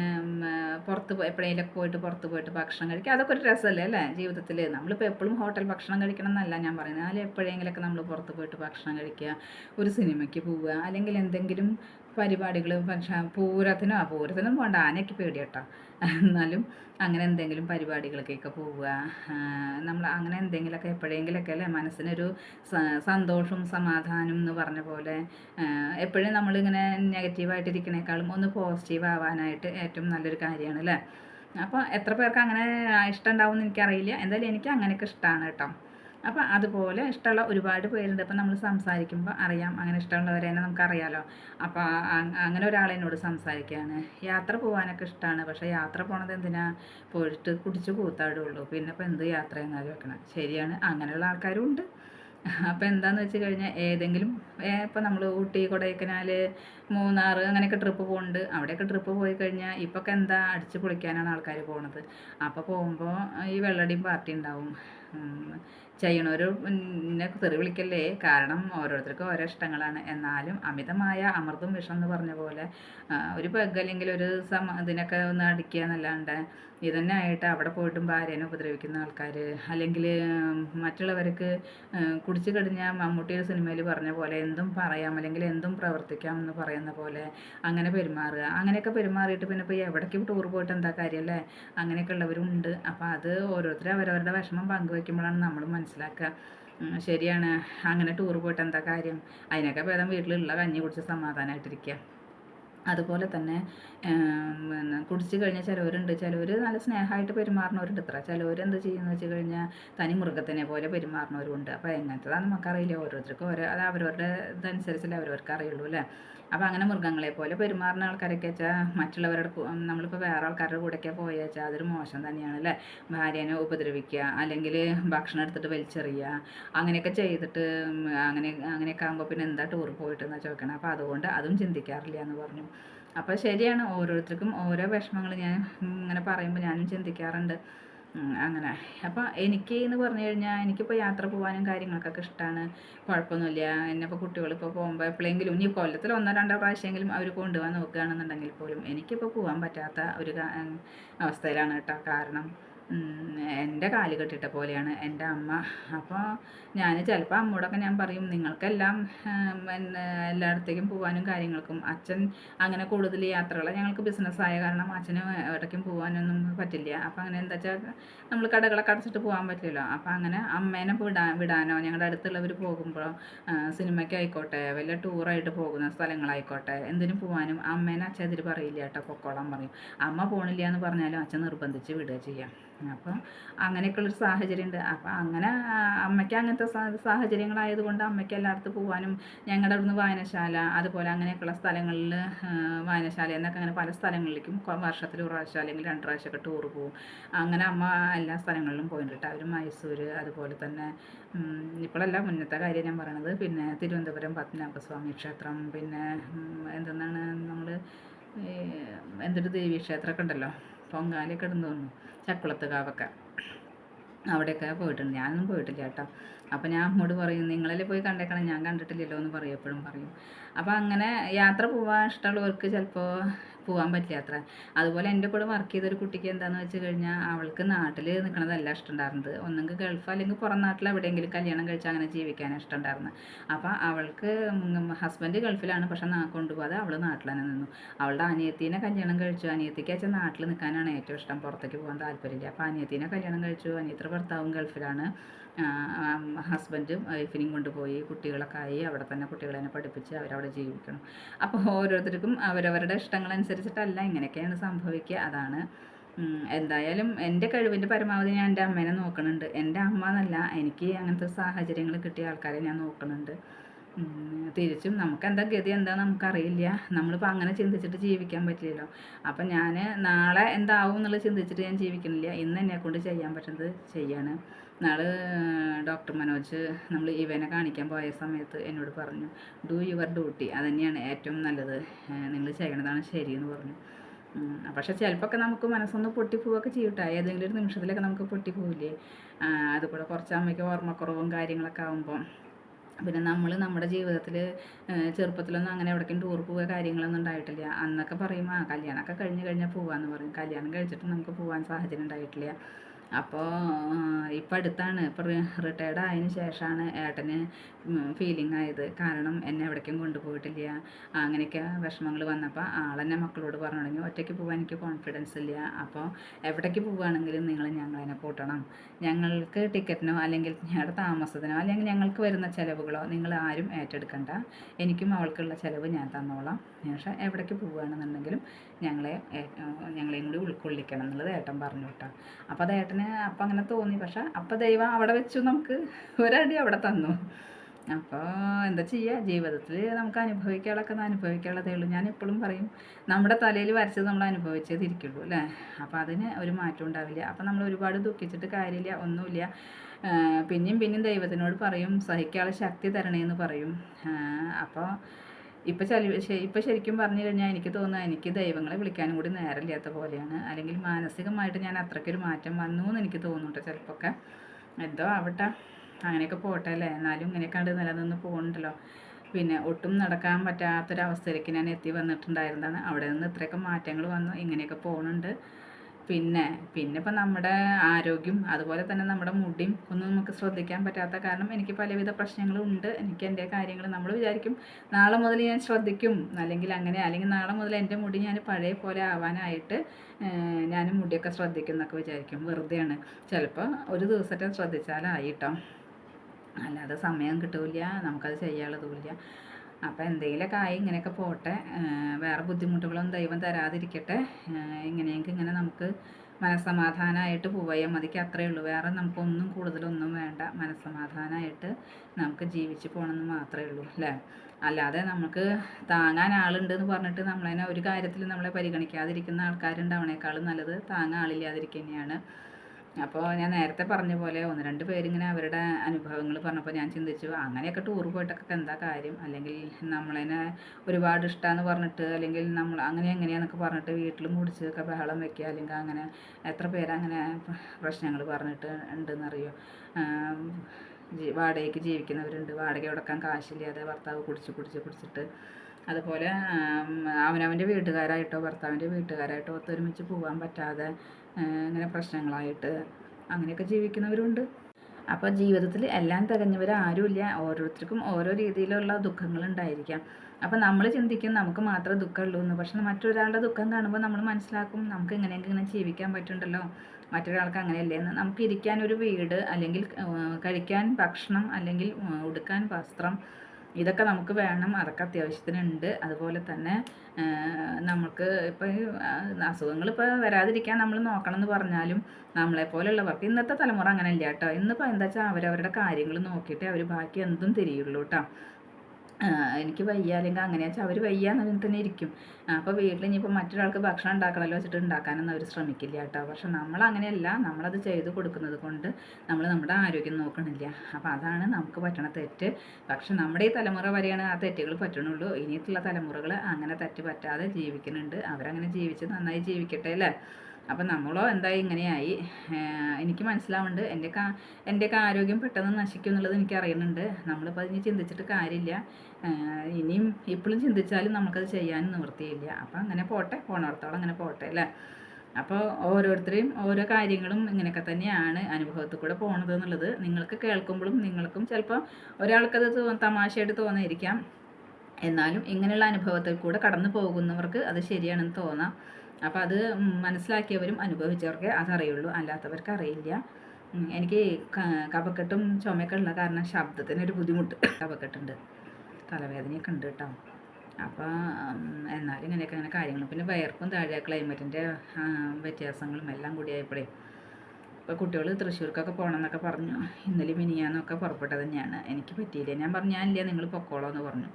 പുറത്ത് എപ്പോഴേലൊക്കെ പോയിട്ട് പുറത്ത് പോയിട്ട് ഭക്ഷണം കഴിക്കുക അതൊക്കെ ഒരു രസമല്ലേ അല്ലേ? ജീവിതത്തിൽ നമ്മളിപ്പോൾ എപ്പോഴും ഹോട്ടൽ ഭക്ഷണം കഴിക്കണം എന്നല്ല ഞാൻ പറയുന്നത്. അതിൽ എപ്പോഴെങ്കിലൊക്കെ നമ്മൾ പുറത്ത് പോയിട്ട് ഭക്ഷണം കഴിക്കുക ഒരു സിനിമയ്ക്ക് പോവുക അല്ലെങ്കിൽ എന്തെങ്കിലും പരിപാടികൾ പക്ഷേ പൂരത്തിനോ പൂരത്തിനും പോകണ്ട ആനയ്ക്ക് പേടി കേട്ടോ എന്നാലും അങ്ങനെ എന്തെങ്കിലും പരിപാടികൾക്കൊക്കെ പോവുക. നമ്മൾ അങ്ങനെ എന്തെങ്കിലുമൊക്കെ എപ്പോഴെങ്കിലൊക്കെ അല്ലേ? മനസ്സിനൊരു സന്തോഷവും സമാധാനം എന്ന് പറഞ്ഞ പോലെ എപ്പോഴും നമ്മളിങ്ങനെ നെഗറ്റീവായിട്ടിരിക്കണേക്കാളും ഒന്ന് പോസിറ്റീവ് ആവാനായിട്ട് ഏറ്റവും നല്ലൊരു കാര്യമാണ് അല്ലേ? അപ്പോൾ എത്ര പേർക്ക് അങ്ങനെ ഇഷ്ടം ഉണ്ടാവും എന്ന് എനിക്കറിയില്ല. എന്തായാലും എനിക്ക് അങ്ങനെയൊക്കെ ഇഷ്ടമാണ് കേട്ടോ. അപ്പോൾ അതുപോലെ ഇഷ്ടമുള്ള ഒരുപാട് പേരുണ്ട്. അപ്പോൾ നമ്മൾ സംസാരിക്കുമ്പോൾ അറിയാം. അങ്ങനെ ഇഷ്ടമുള്ളവരെ തന്നെ നമുക്കറിയാലോ അപ്പോൾ അങ്ങനെ ഒരാൾ എന്നോട് സംസാരിക്കുകയാണ് യാത്ര പോകാനൊക്കെ ഇഷ്ടമാണ് പക്ഷേ യാത്ര പോണത് എന്തിനാ? പോയിട്ട് കുടിച്ച് കൂത്താടുള്ളൂ പിന്നെ ഇപ്പോൾ എന്ത് യാത്ര എന്നാലും വെക്കണം. ശരിയാണ്. അങ്ങനെയുള്ള ആൾക്കാരും ഉണ്ട്. അപ്പോൾ എന്താന്ന് വെച്ച് കഴിഞ്ഞാൽ ഏതെങ്കിലും ഇപ്പോൾ നമ്മൾ ഊട്ടി കൊടൈക്കനാൽ മൂന്നാർ അങ്ങനെയൊക്കെ ട്രിപ്പ് പോകുന്നുണ്ട് അവിടെയൊക്കെ ട്രിപ്പ് പോയി കഴിഞ്ഞാൽ ഇപ്പൊക്കെ എന്താ അടിച്ച് പൊളിക്കാനാണ് ആൾക്കാർ പോണത്. അപ്പോൾ പോകുമ്പോൾ ഈ വെള്ളടിയും പാർട്ടി ഉണ്ടാവും. ചെയ്യണൊരു എന്നെ തെറി വിളിക്കല്ലേ? കാരണം ഓരോരുത്തർക്കും ഓരോ ഇഷ്ടങ്ങളാണ്. എന്നാലും അമിതമായ അമൃതും വിഷം എന്ന് പറഞ്ഞ പോലെ ഒരു പെഗ് അല്ലെങ്കിൽ ഒരു സമ ഇതിനൊക്കെ ഒന്ന് അടിക്കുക എന്നല്ലാണ്ട് ഇതന്നെ ആയിട്ട് അവിടെ പോയിട്ടും ഭാര്യനെ ഉപദ്രവിക്കുന്ന ആൾക്കാർ അല്ലെങ്കിൽ മറ്റുള്ളവർക്ക് കുടിച്ചു കഴിഞ്ഞാൽ മമ്മൂട്ടിയുടെ സിനിമയിൽ പറഞ്ഞ പോലെ എന്തും പറയാം അല്ലെങ്കിൽ എന്തും പ്രവർത്തിക്കാം എന്ന് പറയുന്ന പോലെ അങ്ങനെ പെരുമാറുക. അങ്ങനെയൊക്കെ പെരുമാറിയിട്ട് പിന്നെ ഇപ്പോൾ എവിടേക്ക് ടൂർ പോയിട്ട് എന്താ കാര്യമല്ലേ അങ്ങനെയൊക്കെ ഉള്ളവരും ഉണ്ട് അപ്പോൾ അത് ഓരോരുത്തർ അവരവരുടെ വിഷമം പങ്കുവയ്ക്കുമ്പോഴാണ് നമ്മൾ മനസ്സിലാക്കുക. ശരിയാണ്. അങ്ങനെ ടൂർ പോയിട്ട് എന്താ കാര്യം? അതിനൊക്കെ ഭേദം വീട്ടിലുള്ള കഞ്ഞി കുടിച്ച് സമാധാനമായിട്ടിരിക്കുക അതുപോലെ തന്നെ കുടിച്ചു കഴിഞ്ഞാൽ ചിലവരുണ്ട്. ചിലവർ നല്ല സ്നേഹമായിട്ട് പെരുമാറുന്നവരുണ്ട് ഇത്ര. ചിലവർ എന്ത് ചെയ്യുന്നു വെച്ച് കഴിഞ്ഞാൽ തനി മൃഗത്തിനെ പോലെ പെരുമാറുന്നവരുണ്ട് അപ്പോൾ എങ്ങനത്തതാണ് നമുക്കറിയില്ല. ഓരോരുത്തർക്കും ഓരോ അത് അവരവരുടെ ഇതനുസരിച്ചല്ലേ അവരവർക്ക് അറിയുള്ളൂ അല്ലേ? അപ്പോൾ അങ്ങനെ മൃഗങ്ങളെ പോലെ പെരുമാറുന്ന ആൾക്കാരൊക്കെ വെച്ചാൽ മറ്റുള്ളവരുടെ നമ്മളിപ്പോൾ വേറെ ആൾക്കാരുടെ കൂടെയൊക്കെ പോയി വെച്ചാൽ അതൊരു മോശം തന്നെയാണ് അല്ലേ? ഭാര്യനെ ഉപദ്രവിക്കുക അല്ലെങ്കിൽ ഭക്ഷണം എടുത്തിട്ട് വലിച്ചെറിയുക അങ്ങനെയൊക്കെ ചെയ്തിട്ട് അങ്ങനെ അങ്ങനെയൊക്കെ ആകുമ്പോൾ പിന്നെ എന്താ ടൂർ പോയിട്ട് പോയിട്ടെന്ന് ചോദിക്കണം? അപ്പോൾ അതുകൊണ്ട് അതും ചിന്തിക്കാറില്ല എന്ന് പറഞ്ഞു. അപ്പോൾ ശരിയാണ് ഓരോരുത്തർക്കും ഓരോ വിഷമങ്ങൾ ഞാൻ ഇങ്ങനെ പറയുമ്പോൾ ഞാനും ചിന്തിക്കാറുണ്ട്. അങ്ങനെ അപ്പോൾ എനിക്ക് എന്ന് പറഞ്ഞു കഴിഞ്ഞാൽ എനിക്കിപ്പോൾ യാത്ര പോകാനും കാര്യങ്ങൾക്കൊക്കെ ഇഷ്ടമാണ് കുഴപ്പമൊന്നുമില്ല. എന്നെപ്പോൾ കുട്ടികളിപ്പോൾ പോകുമ്പോൾ എപ്പോഴെങ്കിലും ഇനി കൊല്ലത്തിൽ ഒന്നോ രണ്ടോ പ്രാവശ്യമെങ്കിലും അവർ കൊണ്ടുപോകാൻ നോക്കുകയാണെന്നുണ്ടെങ്കിൽ പോലും എനിക്കിപ്പോൾ പോകാൻ പറ്റാത്ത ഒരു അവസ്ഥയിലാണ് കേട്ടോ. കാരണം എന്റെ കാൽ കെട്ടിട്ട പോലെയാണ് എന്റെ അമ്മ. അപ്പോൾ ഞാൻ ചിലപ്പോൾ അമ്മോടൊക്കെ ഞാൻ പറയും നിങ്ങൾക്കെല്ലാം പിന്നെ എല്ലായിടത്തേക്കും പോകാനും കാര്യങ്ങൾക്കും അച്ഛൻ അങ്ങനെ കൂടുതൽ യാത്രകൾ ഞങ്ങൾക്ക് ബിസിനസ്സായ കാരണം അച്ഛന് എവിടേക്കും പോകാനൊന്നും പറ്റില്ല. അപ്പോൾ അങ്ങനെ എന്താ വെച്ചാൽ നമ്മൾ കടകളൊക്കെ അടച്ചിട്ട് പോകാൻ പറ്റില്ലല്ലോ. അപ്പോൾ അങ്ങനെ അമ്മേനെ വിടാൻ വിടാനോ ഞങ്ങളുടെ അടുത്തുള്ളവർ പോകുമ്പോഴോ സിനിമയ്ക്കായിക്കോട്ടെ വല്ല ടൂറായിട്ട് പോകുന്ന സ്ഥലങ്ങളായിക്കോട്ടെ എന്തിനും പോകാനും അമ്മേനെ അച്ഛൻ എതിര് പറയില്ല കേട്ടോ പൊക്കോളാൻ പറയും. അമ്മ പോണില്ല എന്ന് പറഞ്ഞാലും അച്ഛൻ നിർബന്ധിച്ച് വിടുക ചെയ്യാം. അപ്പോൾ അങ്ങനെയൊക്കെയുള്ളൊരു സാഹചര്യം ഉണ്ട് അപ്പോൾ അങ്ങനെ അമ്മയ്ക്ക് അങ്ങനത്തെ സാഹചര്യങ്ങളായതുകൊണ്ട് അമ്മയ്ക്ക് എല്ലായിടത്തും പോകാനും ഞങ്ങളുടെ അവിടുന്ന് വായനശാല അതുപോലെ അങ്ങനെയൊക്കെയുള്ള സ്ഥലങ്ങളിൽ വായനശാല എന്നൊക്കെ അങ്ങനെ പല സ്ഥലങ്ങളിലേക്കും വർഷത്തിൽ ഒരു പ്രാവശ്യം അല്ലെങ്കിൽ രണ്ട് പ്രാവശ്യമൊക്കെ ടൂർ പോകും. അങ്ങനെ അമ്മ എല്ലാ സ്ഥലങ്ങളിലും പോയിട്ടുണ്ട് അവർ മൈസൂർ അതുപോലെ തന്നെ ഇപ്പോഴല്ല മുന്നത്തെ കാര്യം ഞാൻ പറയണത്. പിന്നെ തിരുവനന്തപുരം പത്മനാഭസ്വാമി ക്ഷേത്രം പിന്നെ എന്തെന്നാണ് നമ്മൾ എന്തൊരു ദേവീക്ഷേത്രമൊക്കെ ഉണ്ടല്ലോ. പൊങ്കാലയൊക്കെ ഇടുന്നു തോന്നുന്നു ചക്കുളത്ത് കാവൊക്കെ അവിടെയൊക്കെ പോയിട്ടുണ്ട്. ഞാനൊന്നും പോയിട്ടില്ല കേട്ടോ. അപ്പോൾ ഞാൻ അമ്മോട് പറയും നിങ്ങളല്ലേ പോയി കണ്ടേക്കണം? ഞാൻ കണ്ടിട്ടില്ലല്ലോ എന്ന് പറയും എപ്പോഴും പറയും. അപ്പോൾ അങ്ങനെ യാത്ര പോകാൻ ഇഷ്ടമുള്ളവർക്ക് ചിലപ്പോൾ പോകാൻ പറ്റില്ല അത്ര. അതുപോലെ എന്റെ കൂടെ വർക്ക് ചെയ്തൊരു കുട്ടിക്ക് എന്താണെന്ന് വെച്ച് കഴിഞ്ഞാൽ അവൾക്ക് നാട്ടിൽ നിൽക്കണതല്ല ഇഷ്ടമുണ്ടായിരുന്നത് ഒന്നെങ്കിൽ ഗൾഫ് അല്ലെങ്കിൽ പുറം നാട്ടിൽ എവിടെയെങ്കിലും കല്യാണം കഴിച്ച് അങ്ങനെ ജീവിക്കാനാണ് ഇഷ്ടമുണ്ടായിരുന്നത് അപ്പോൾ അവൾക്ക് ഹസ്ബൻഡ് ഗൾഫിലാണ് പക്ഷെ കൊണ്ടുപോകാതെ അവൾ നാട്ടിൽ തന്നെ നിന്നു. അവളുടെ അനിയത്തിനെ കല്യാണം കഴിച്ചു. അനിയത്തിക്ക് വെച്ചാൽ നാട്ടിൽ നിൽക്കാനാണ് ഏറ്റവും ഇഷ്ടം. പുറത്തേക്ക് പോകാൻ താല്പര്യമില്ല. അപ്പോൾ അനിയത്തിനെ കല്യാണം കഴിച്ചു. അനിയത്ര ഭർത്താവും ഗൾഫിലാണ്. ഹസ്ബൻഡും വൈഫിനെയും കൊണ്ടുപോയി കുട്ടികളൊക്കെ ആയി അവിടെ തന്നെ കുട്ടികളെ പഠിപ്പിച്ച് അവരവിടെ ജീവിക്കണം. അപ്പോൾ ഓരോരുത്തർക്കും അവരവരുടെ ഇഷ്ടങ്ങളനുസരിച്ചിട്ടല്ല ഇങ്ങനെയൊക്കെയാണ് സംഭവിക്കുക. അതാണ് എന്തായാലും എന്റെ കഴിവിന്റെ പരമാവധി ഞാൻ എന്റെ അമ്മേനെ നോക്കുന്നുണ്ട് എന്റെ അമ്മ എന്നല്ല എനിക്ക് അങ്ങനത്തെ സാഹചര്യങ്ങൾ കിട്ടിയ ആൾക്കാരെ ഞാൻ നോക്കുന്നുണ്ട് തിരിച്ചും നമുക്ക് എന്താ ഗതി എന്താ നമുക്കറിയില്ല. നമ്മളിപ്പോൾ അങ്ങനെ ചിന്തിച്ചിട്ട് ജീവിക്കാൻ പറ്റില്ലല്ലോ. അപ്പം ഞാൻ നാളെ എന്താവും എന്നുള്ളത് ചിന്തിച്ചിട്ട് ഞാൻ ജീവിക്കുന്നില്ല ഇന്ന് എന്നെ കൊണ്ട് ചെയ്യാൻ പറ്റുന്നത് ചെയ്യാണ്. നാളെ ഡോക്ടർ മനോജ് നമ്മൾ ഇവനെ കാണിക്കാൻ പോയ സമയത്ത് എന്നോട് പറഞ്ഞു ഡു യുവർ ഡ്യൂട്ടി അതുതന്നെയാണ് ഏറ്റവും നല്ലത്. നിങ്ങൾ ചെയ്യണതാണ് ശരിയെന്ന് പറഞ്ഞു. പക്ഷേ ചിലപ്പോൾ നമുക്ക് മനസ്സൊന്ന് പൊട്ടിപ്പോവുകയൊക്കെ ചെയ്യട്ടെ ഏതെങ്കിലും ഒരു നിമിഷത്തിലൊക്കെ നമുക്ക് പൊട്ടിപ്പോവില്ലേ? അതുകൂടെ കുറച്ച് അമ്മയ്ക്ക് ഓർമ്മക്കുറവും കാര്യങ്ങളൊക്കെ ആകുമ്പോൾ പിന്നെ നമ്മൾ നമ്മുടെ ജീവിതത്തിൽ ചെറുപ്പത്തിലൊന്നും അങ്ങനെ എവിടേക്കും ടൂർ പോവുക കാര്യങ്ങളൊന്നും ഉണ്ടായിട്ടില്ല. അന്നൊക്കെ പറയും ആ കല്യാണമൊക്കെ കഴിഞ്ഞ് കഴിഞ്ഞാൽ പോവാന്ന് പറയും. കല്യാണം കഴിച്ചിട്ട് നമുക്ക് പോകാൻ സാഹചര്യം ഉണ്ടായിട്ടില്ല. അപ്പോൾ ഇപ്പം അടുത്താണ് ഇപ്പം റിട്ടയർഡ് ആയതിന് ശേഷമാണ് ഏട്ടന് ഫീലിംഗ് ആയത്. കാരണം എന്നെ എവിടേക്കും കൊണ്ടുപോയിട്ടില്ല. അങ്ങനെയൊക്കെ വിഷമങ്ങൾ വന്നപ്പോൾ ആളെന്നെ മക്കളോട് പറഞ്ഞു തുടങ്ങി ഒറ്റയ്ക്ക് പോകാൻ എനിക്ക് കോൺഫിഡൻസ് ഇല്ല. അപ്പോൾ എവിടേക്ക് പോവുകയാണെങ്കിലും നിങ്ങൾ ഞങ്ങളെന്നെ കൂട്ടണം. ഞങ്ങൾക്ക് ടിക്കറ്റിനോ അല്ലെങ്കിൽ ഞങ്ങളുടെ താമസത്തിനോ അല്ലെങ്കിൽ ഞങ്ങൾക്ക് വരുന്ന ചിലവുകളോ നിങ്ങൾ ആരും ഏറ്റെടുക്കണ്ട. എനിക്കും അവൾക്കുള്ള ചിലവ് ഞാൻ തന്നോളാം. പക്ഷേ എവിടേക്ക് പോവുകയാണെന്നുണ്ടെങ്കിലും ഞങ്ങളെ ഞങ്ങളെയും കൂടി ഉൾക്കൊള്ളിക്കണം എന്നുള്ളത് ഏട്ടൻ പറഞ്ഞു കേട്ടോ. അപ്പോൾ അത് ഏട്ടന് അപ്പം അങ്ങനെ തോന്നി. പക്ഷേ അപ്പം ദൈവം അവിടെ വെച്ചു നമുക്ക്. ഒരടി അവിടെ തന്നു. അപ്പോൾ എന്താ ചെയ്യുക ജീവിതത്തിൽ നമുക്ക് അനുഭവിക്കാനുള്ളതൊക്കെ അനുഭവിക്കാനുള്ളതേ ഉള്ളൂ. ഞാൻ എപ്പോഴും പറയും നമ്മുടെ തലയിൽ വരച്ചത് നമ്മൾ അനുഭവിച്ചേ തിരിക്കുള്ളൂ അല്ലേ? അപ്പോൾ അതിന് ഒരു മാറ്റം ഉണ്ടാവില്ല. അപ്പോൾ നമ്മൾ ഒരുപാട് ദുഃഖിച്ചിട്ട് കാര്യമില്ല ഒന്നുമില്ല. പിന്നെയും പിന്നെയും ദൈവത്തിനോട് പറയും സഹിക്കാനുള്ള ശക്തി തരണേന്ന് പറയും. അപ്പോൾ ഇപ്പം ചലി ഇപ്പം ശരിക്കും പറഞ്ഞു കഴിഞ്ഞാൽ എനിക്ക് തോന്നുന്നു എനിക്ക് ദൈവങ്ങളെ വിളിക്കാനും കൂടി നേരമില്ലാത്ത പോലെയാണ്. അല്ലെങ്കിൽ മാനസികമായിട്ട് ഞാൻ അത്രയ്ക്കൊരു മാറ്റം വന്നു എന്ന് എനിക്ക് തോന്നുന്നുണ്ട് ചിലപ്പോൾ ഒക്കെ എന്തോ ആവട്ടെ. അങ്ങനെയൊക്കെ പോട്ടെ അല്ലേ? എന്നാലും ഇങ്ങനെയൊക്കെ കണ്ട് നിലനിന്ന് പോകുന്നുണ്ടല്ലോ പിന്നെ ഒട്ടും നടക്കാൻ പറ്റാത്തൊരവസ്ഥയിലേക്ക് ഞാൻ എത്തി വന്നിട്ടുണ്ടായിരുന്നതാണ്. അവിടെ നിന്ന് ഇത്രയൊക്കെ മാറ്റങ്ങൾ വന്നു ഇങ്ങനെയൊക്കെ പോകുന്നുണ്ട് പിന്നെ പിന്നെ ഇപ്പം നമ്മുടെ ആരോഗ്യം അതുപോലെ തന്നെ നമ്മുടെ മുടിയും ഒന്നും നമുക്ക് ശ്രദ്ധിക്കാൻ പറ്റാത്ത കാരണം എനിക്ക് പലവിധ പ്രശ്നങ്ങളും ഉണ്ട്. എനിക്ക് എന്റെ കാര്യങ്ങൾ നമ്മൾ വിചാരിക്കും നാളെ മുതൽ ഞാൻ ശ്രദ്ധിക്കും. അല്ലെങ്കിൽ അങ്ങനെ അല്ലെങ്കിൽ നാളെ മുതൽ എന്റെ മുടി ഞാൻ പഴയ പോലെ ആവാനായിട്ട് ഞാൻ മുടിയൊക്കെ ശ്രദ്ധിക്കും എന്നൊക്കെ വിചാരിക്കും. വെറുതെയാണ്. ചിലപ്പോൾ ഒരു ദിവസത്തെ ശ്രദ്ധിച്ചാലായി കേട്ടോ അല്ലാതെ സമയം കിട്ടില്ല നമുക്കത് ചെയ്യാനുള്ളതുമില്ല. അപ്പോൾ എന്തെങ്കിലുമൊക്കെ ആയി ഇങ്ങനെയൊക്കെ പോട്ടെ. വേറെ ബുദ്ധിമുട്ടുകളൊന്നും ദൈവം തരാതിരിക്കട്ടെ. ഇങ്ങനെയെങ്കിൽ ഇങ്ങനെ നമുക്ക് മനസ്സമാധാനമായിട്ട് പോയാൽ മതിക്ക് അത്രയേ ഉള്ളൂ. വേറെ നമുക്കൊന്നും കൂടുതലൊന്നും വേണ്ട. മനസ്സമാധാനമായിട്ട് നമുക്ക് ജീവിച്ച് പോകണമെന്ന് മാത്രമേ ഉള്ളൂ അല്ലേ? അല്ലാതെ നമുക്ക് താങ്ങാൻ ആളുണ്ട് എന്ന് പറഞ്ഞിട്ട് നമ്മളതിനെ ഒരു കാര്യത്തിൽ നമ്മളെ പരിഗണിക്കാതിരിക്കുന്ന ആൾക്കാരുണ്ടാവണേക്കാളും നല്ലത് താങ്ങാൻ ആളില്ലാതിരിക്കുക തന്നെയാണ് അപ്പോൾ ഞാൻ നേരത്തെ പറഞ്ഞ പോലെ ഒന്ന് രണ്ട് പേരിങ്ങനെ അവരുടെ അനുഭവങ്ങൾ പറഞ്ഞപ്പോൾ ഞാൻ ചിന്തിച്ചു അങ്ങനെയൊക്കെ ടൂർ പോയിട്ടൊക്കെ എന്താ കാര്യം? അല്ലെങ്കിൽ നമ്മളതിനെ ഒരുപാട് ഇഷ്ടമാണെന്ന് പറഞ്ഞിട്ട് അല്ലെങ്കിൽ നമ്മൾ അങ്ങനെ എങ്ങനെയാണെന്നൊക്കെ പറഞ്ഞിട്ട് വീട്ടിലും മുടിച്ചൊക്കെ ബഹളം വെക്കുക അല്ലെങ്കിൽ അങ്ങനെ എത്ര പേരങ്ങനെ പ്രശ്നങ്ങൾ പറഞ്ഞിട്ട് ഉണ്ടെന്നറിയോ? വാടകയ്ക്ക് ജീവിക്കുന്നവരുണ്ട് വാടക കൊടുക്കാൻ കാശില്ലാതെ ഭർത്താവ് കുടിച്ച് കുടിച്ച് കുടിച്ചിട്ട്. അതുപോലെ അവനവന്റെ വീട്ടുകാരായിട്ടോ ഭർത്താവിന്റെ വീട്ടുകാരായിട്ടോ ഒത്തൊരുമിച്ച് പോകാൻ പറ്റാതെ ഇങ്ങനെ പ്രശ്നങ്ങളായിട്ട് അങ്ങനെയൊക്കെ ജീവിക്കുന്നവരുണ്ട്. അപ്പോൾ ജീവിതത്തിൽ എല്ലാം തികഞ്ഞവർ ആരുമില്ല. ഓരോരുത്തർക്കും ഓരോ രീതിയിലുള്ള ദുഃഖങ്ങൾ ഉണ്ടായിരിക്കാം അപ്പോൾ നമ്മൾ ചിന്തിക്കും നമുക്ക് മാത്രമേ ദുഃഖമുള്ളൂ എന്ന്. പക്ഷെ മറ്റൊരാളുടെ ദുഃഖം കാണുമ്പോൾ നമ്മൾ മനസ്സിലാക്കും നമുക്ക് എങ്ങനെയെങ്കിലും ഇങ്ങനെ ജീവിക്കാൻ പറ്റുന്നുണ്ടല്ലോ. മറ്റൊരാൾക്ക് അങ്ങനെയല്ലേ എന്ന്. നമുക്ക് ഇരിക്കാൻ ഒരു വീട് അല്ലെങ്കിൽ കഴിക്കാൻ ഭക്ഷണം അല്ലെങ്കിൽ ഉടുക്കാൻ വസ്ത്രം ഇതൊക്കെ നമുക്ക് വേണം അതൊക്കെ അത്യാവശ്യത്തിനുണ്ട്. അതുപോലെ തന്നെ നമുക്ക് ഇപ്പോൾ അസുഖങ്ങൾ ഇപ്പോൾ വരാതിരിക്കാൻ നമ്മൾ നോക്കണം എന്ന് പറഞ്ഞാലും നമ്മളെപ്പോലുള്ളവർക്ക് ഇന്നത്തെ തലമുറ അങ്ങനെ ഇല്ല കേട്ടോ. ഇന്നിപ്പോൾ എന്താ വെച്ചാൽ അവരവരുടെ കാര്യങ്ങൾ നോക്കിയിട്ടേ അവർ ബാക്കി എന്തും തിരിയുള്ളൂ കേട്ടോ. എനിക്ക് വയ്യ. അല്ലെങ്കിൽ അങ്ങനെ വെച്ചാൽ അവർ വയ്യ എന്നതിൽ തന്നെ ഇരിക്കും. അപ്പോൾ വീട്ടിൽ ഇനിയിപ്പോൾ മറ്റൊരാൾക്ക് ഭക്ഷണം ഉണ്ടാക്കണമല്ലോ വെച്ചിട്ട് ഉണ്ടാക്കാനൊന്നും അവർ ശ്രമിക്കില്ല കേട്ടോ. പക്ഷെ നമ്മൾ അങ്ങനെയല്ല നമ്മളത് ചെയ്ത് കൊടുക്കുന്നത് കൊണ്ട് നമ്മൾ നമ്മുടെ ആരോഗ്യം നോക്കണില്ല. അപ്പോൾ അതാണ് നമുക്ക് പറ്റണ തെറ്റ്. പക്ഷെ നമ്മുടെ ഈ തലമുറ വരെയാണ് ആ തെറ്റുകൾ പറ്റണുള്ളൂ. ഇനിയിട്ടുള്ള തലമുറകൾ അങ്ങനെ തെറ്റ് പറ്റാതെ ജീവിക്കുന്നുണ്ട്. അവരങ്ങനെ ജീവിച്ച് നന്നായി ജീവിക്കട്ടെ അല്ലേ? അപ്പം നമ്മളോ എന്തായി ഇങ്ങനെയായി. എനിക്ക് മനസ്സിലാവുന്നുണ്ട്. എന്റെ കാ എന്റെയൊക്കെ ആരോഗ്യം പെട്ടെന്ന് നശിക്കും എന്നുള്ളത് എനിക്ക് അറിയുന്നുണ്ട്. നമ്മളിപ്പോൾ അതിന് ചിന്തിച്ചിട്ട് കാര്യമില്ല. ഇനിയും ഇപ്പോഴും ചിന്തിച്ചാലും നമുക്കത് ചെയ്യാനും നിവൃത്തിയില്ല. അപ്പം അങ്ങനെ പോട്ടെ. പോണോടത്തോളം അങ്ങനെ പോട്ടെ അല്ലേ? അപ്പോൾ ഓരോരുത്തരെയും ഓരോ കാര്യങ്ങളും ഇങ്ങനെയൊക്കെ തന്നെയാണ് അനുഭവത്തിൽ കൂടെ പോണത് എന്നുള്ളത് നിങ്ങൾക്ക് കേൾക്കുമ്പോഴും നിങ്ങൾക്കും ചിലപ്പോൾ ഒരാൾക്കത് തമാശയായിട്ട് തോന്നിയിരിക്കാം. എന്നാലും ഇങ്ങനെയുള്ള അനുഭവത്തിൽ കൂടെ കടന്നു പോകുന്നവർക്ക് അത് ശരിയാണെന്ന് തോന്നാം. അപ്പോൾ അത് മനസ്സിലാക്കിയവരും അനുഭവിച്ചവർക്ക് അതറിയുള്ളൂ. അല്ലാത്തവർക്ക് അറിയില്ല. എനിക്ക് കഫക്കെട്ടും ചുമയൊക്കെ കാരണം ശബ്ദത്തിനൊരു ബുദ്ധിമുട്ട്. കഫക്കെട്ടുണ്ട്. തലവേദനയൊക്കെ ഉണ്ട് കേട്ടോ. അപ്പോൾ എന്നാലും ഇങ്ങനെയൊക്കെ അങ്ങനെ കാര്യങ്ങൾ പിന്നെ വയർക്കും താഴെ ക്ലൈമറ്റിന്റെ വ്യത്യാസങ്ങളും എല്ലാം കൂടിയായപ്പോഴേ ഇപ്പോൾ കുട്ടികൾ തൃശ്ശൂർക്കൊക്കെ പോകണം എന്നൊക്കെ പറഞ്ഞു. ഇന്നലെ മിനിയാന്നൊക്കെ പുറപ്പെട്ടത് തന്നെയാണ്. എനിക്ക് പറ്റിയില്ല. ഞാൻ പറഞ്ഞു ഞാനില്ല. നിങ്ങൾ പൊക്കോളോ എന്ന് പറഞ്ഞു.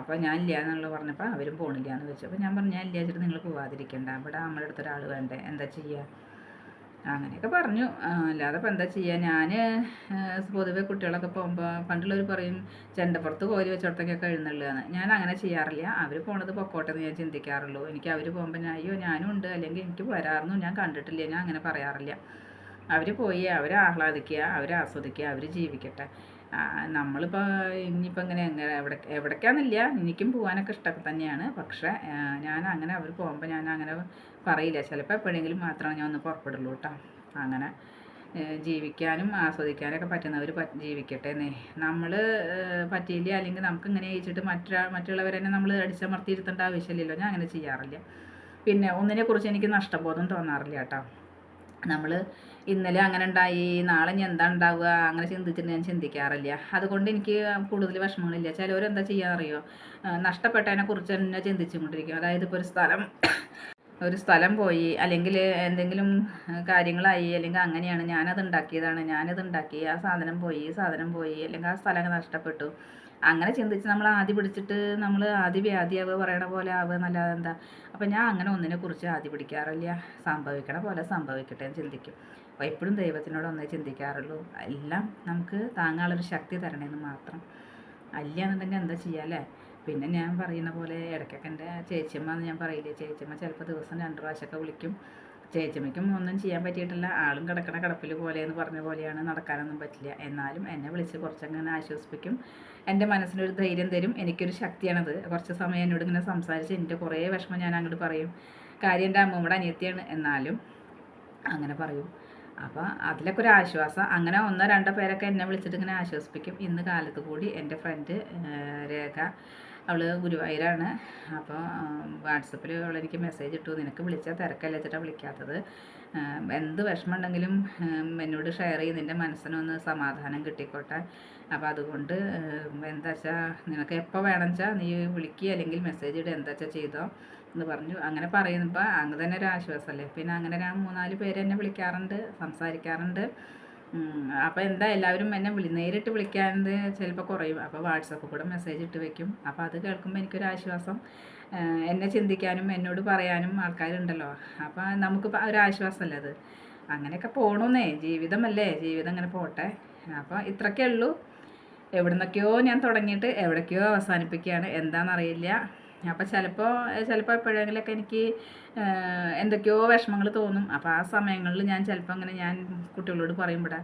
അപ്പോൾ ഞാൻ ഇല്ല എന്നുള്ളത് പറഞ്ഞപ്പോൾ അവരും പോണില്ല എന്ന് വെച്ചു. അപ്പോൾ ഞാൻ പറഞ്ഞു ഞാൻ ഇല്ല നിങ്ങൾ പോവാതിരിക്കണ്ട. ഇവിടെ നമ്മുടെ അടുത്ത് ഒരാൾ വേണ്ടേ? എന്താ ചെയ്യുക അങ്ങനെയൊക്കെ പറഞ്ഞു. അല്ലാതെ ഇപ്പോൾ എന്താ ചെയ്യുക ഞാൻ പൊതുവെ കുട്ടികളൊക്കെ പോകുമ്പോൾ പണ്ടുള്ളവർ പറയും ചെണ്ടപ്പുറത്ത് കോരി വെച്ചോടത്തേക്കൊക്കെ എഴുന്നള്ളുകയെന്ന് ഞാൻ അങ്ങനെ ചെയ്യാറില്ല. അവർ പോണത് പൊക്കോട്ടെന്ന് ഞാൻ ചിന്തിക്കാറുള്ളൂ. എനിക്ക് അവർ പോകുമ്പോൾ ഞാൻ അയ്യോ ഞാനും ഉണ്ട്. അല്ലെങ്കിൽ എനിക്ക് വരാറുന്നു. ഞാൻ കണ്ടിട്ടില്ല. ഞാൻ അങ്ങനെ പറയാറില്ല. അവർ പോയി അവർ ആഹ്ലാദിക്കുക അവർ ആസ്വദിക്കുക അവർ ജീവിക്കട്ടെ. നമ്മളിപ്പോൾ ഇനിയിപ്പോൾ ഇങ്ങനെ എങ്ങനെ എവിടെ എവിടേക്കാന്നില്ല എനിക്കും പോകാനൊക്കെ ഇഷ്ടമൊക്കെ തന്നെയാണ്. പക്ഷേ ഞാൻ അങ്ങനെ അവർ പോകുമ്പോൾ ഞാൻ അങ്ങനെ പറയില്ല. ചിലപ്പോൾ എപ്പോഴെങ്കിലും മാത്രമേ ഞാൻ ഒന്ന് പുറപ്പെടുള്ളൂ കേട്ടോ അങ്ങനെ ജീവിക്കാനും ആസ്വദിക്കാനൊക്കെ പറ്റുന്നവർ ജീവിക്കട്ടെ എന്നേ. നമ്മൾ പറ്റിയില്ല? അല്ലെങ്കിൽ നമുക്ക് ഇങ്ങനെ ജയിച്ചിട്ട് മറ്റൊരാ മറ്റുള്ളവരെന്നെ നമ്മൾ അടിച്ചമർത്തിയിരുത്തേണ്ട ആവശ്യമില്ലല്ലോ. ഞാൻ അങ്ങനെ ചെയ്യാറില്ല. പിന്നെ ഒന്നിനെക്കുറിച്ച് എനിക്ക് നഷ്ടബോധം തോന്നാറില്ല കേട്ടോ നമ്മൾ ഇന്നലെ അങ്ങനെ ഉണ്ടായി നാളെ ഞാൻ എന്താ ഉണ്ടാവുക അങ്ങനെ ചിന്തിച്ചിട്ട് ഞാൻ ചിന്തിക്കാറില്ല. അതുകൊണ്ട് എനിക്ക് കൂടുതൽ വിഷമങ്ങളില്ല. ചിലവരെന്താ ചെയ്യാറിയോ നഷ്ടപ്പെട്ടതിനെ കുറിച്ച് തന്നെ ചിന്തിച്ചുകൊണ്ടിരിക്കും. അതായത് ഇപ്പോൾ ഒരു സ്ഥലം ഒരു സ്ഥലം പോയി അല്ലെങ്കിൽ എന്തെങ്കിലും കാര്യങ്ങളായി അല്ലെങ്കിൽ അങ്ങനെയാണ് ഞാനത് ഉണ്ടാക്കിയതാണ് ഞാനത് ഉണ്ടാക്കി ആ സാധനം പോയി സാധനം പോയി അല്ലെങ്കിൽ ആ സ്ഥലം നഷ്ടപ്പെട്ടു. അങ്ങനെ ചിന്തിച്ച് നമ്മൾ ആദ്യം പിടിച്ചിട്ട് നമ്മൾ ആദ്യ വ്യാധിയാവുക പറയണ പോലെ ആവുക എന്നല്ലാതെ എന്താ? അപ്പം ഞാൻ അങ്ങനെ ഒന്നിനെ കുറിച്ച് ആദ്യം പിടിക്കാറില്ല. സംഭവിക്കണ പോലെ സംഭവിക്കട്ടെ ചിന്തിക്കും. അപ്പോൾ എപ്പോഴും ദൈവത്തിനോട് ഒന്നേ ചിന്തിക്കാറുള്ളൂ. എല്ലാം നമുക്ക് താങ്ങാനുള്ളൊരു ശക്തി തരണമെന്ന് മാത്രം. അല്ല എന്താ ചെയ്യുക അല്ലേ പിന്നെ ഞാൻ പറയുന്ന പോലെ ഇടയ്ക്കൊക്കെ എന്റെ ചേച്ചിയമ്മ എന്ന് ഞാൻ പറയില്ലേ ചേച്ചിയമ്മ ചിലപ്പോൾ ദിവസം രണ്ട് പ്രാവശ്യമൊക്കെ വിളിക്കും. ചേച്ചിമ്മയ്ക്കും ഒന്നും ചെയ്യാൻ പറ്റിയിട്ടില്ല. ആളും കിടക്കണ കിടപ്പിൽ പോലെ എന്ന് പറഞ്ഞ പോലെയാണ് നടക്കാനൊന്നും പറ്റില്ല. എന്നാലും എന്നെ വിളിച്ച് കുറച്ചങ്ങനെ ആശ്വസിപ്പിക്കും. എന്റെ മനസ്സിനൊരു ധൈര്യം തരും. എനിക്കൊരു ശക്തിയാണത്. കുറച്ച് സമയം എന്നോട് ഇങ്ങനെ സംസാരിച്ച് എന്റെ കുറേ വിഷമം ഞാൻ അങ്ങോട്ട് പറയും. കാര്യം എന്റെ അമ്മൂമ്മയുടെ അനിയത്തിയാണ്. എന്നാലും അങ്ങനെ പറയും. അപ്പോൾ അതിലൊക്കെ ഒരു ആശ്വാസം. അങ്ങനെ ഒന്നോ രണ്ടോ പേരൊക്കെ എന്നെ വിളിച്ചിട്ട് ഇങ്ങനെ ആശ്വസിപ്പിക്കും. ഇന്ന് കാലത്ത് കൂടി എന്റെ ഫ്രണ്ട് രേഖ. അവൾ ഗുരുവായൂരാണ്. അപ്പോൾ വാട്സപ്പിൽ അവൾ എനിക്ക് മെസ്സേജ് ഇട്ടു. നിനക്ക് വിളിച്ചാൽ തിരക്കല്ല വെച്ചിട്ടാണ് വിളിക്കാത്തത്. എന്ത് വിഷമമുണ്ടെങ്കിലും എന്നോട് ഷെയർ ചെയ്ത് നിന്റെ മനസ്സിനൊന്ന് സമാധാനം കിട്ടിക്കോട്ടെ. അപ്പോൾ അതുകൊണ്ട് എന്താ വെച്ചാൽ നിനക്ക് എപ്പോൾ വേണം വെച്ചാൽ നീ വിളിക്കുക അല്ലെങ്കിൽ മെസ്സേജ് ഇടുക എന്താ വെച്ചാൽ ചെയ്തോ. എന്ന് പറഞ്ഞു. അങ്ങനെ പറയുമ്പോൾ അങ്ങ് തന്നെ ഒരു ആശ്വാസമല്ലേ? പിന്നെ അങ്ങനെ ഞാൻ മൂന്നാൽ പേര് എന്നെ വിളിക്കാറുണ്ട് സംസാരിക്കാറുണ്ട്. അപ്പോൾ എന്താ എല്ലാവരും എന്നെ വിളി നേരിട്ട് വിളിക്കാണ്ട് ചിലപ്പോൾ കുറയും. അപ്പോൾ വാട്സപ്പ് കൂടെ മെസ്സേജ് ഇട്ട് വെക്കും. അപ്പോൾ അത് കേൾക്കുമ്പോൾ എനിക്കൊരു ആശ്വാസം. എന്നെ ചിന്തിക്കാനും എന്നോട് പറയാനും ആൾക്കാരുണ്ടല്ലോ. അപ്പോൾ നമുക്ക് ഒരു ആശ്വാസമല്ലേ അത്? അങ്ങനെയൊക്കെ പോകണമെന്നേ ജീവിതമല്ലേ? ജീവിതം അങ്ങനെ പോട്ടെ. അപ്പോൾ ഇത്രയൊക്കെ ഉള്ളൂ. എവിടുന്നൊക്കെയോ ഞാൻ തുടങ്ങിയിട്ട് എവിടേക്കോ അവസാനിപ്പിക്കുകയാണ്. എന്താണെന്നറിയില്ല. അപ്പോൾ ചിലപ്പോൾ ചിലപ്പോൾ എപ്പോഴെങ്കിലൊക്കെ എനിക്ക് എന്തൊക്കെയോ വിഷമങ്ങൾ തോന്നും. അപ്പോൾ ആ സമയങ്ങളിൽ ഞാൻ ചിലപ്പോൾ അങ്ങനെ ഞാൻ കുട്ടികളോട് പറയുമ്പോടാ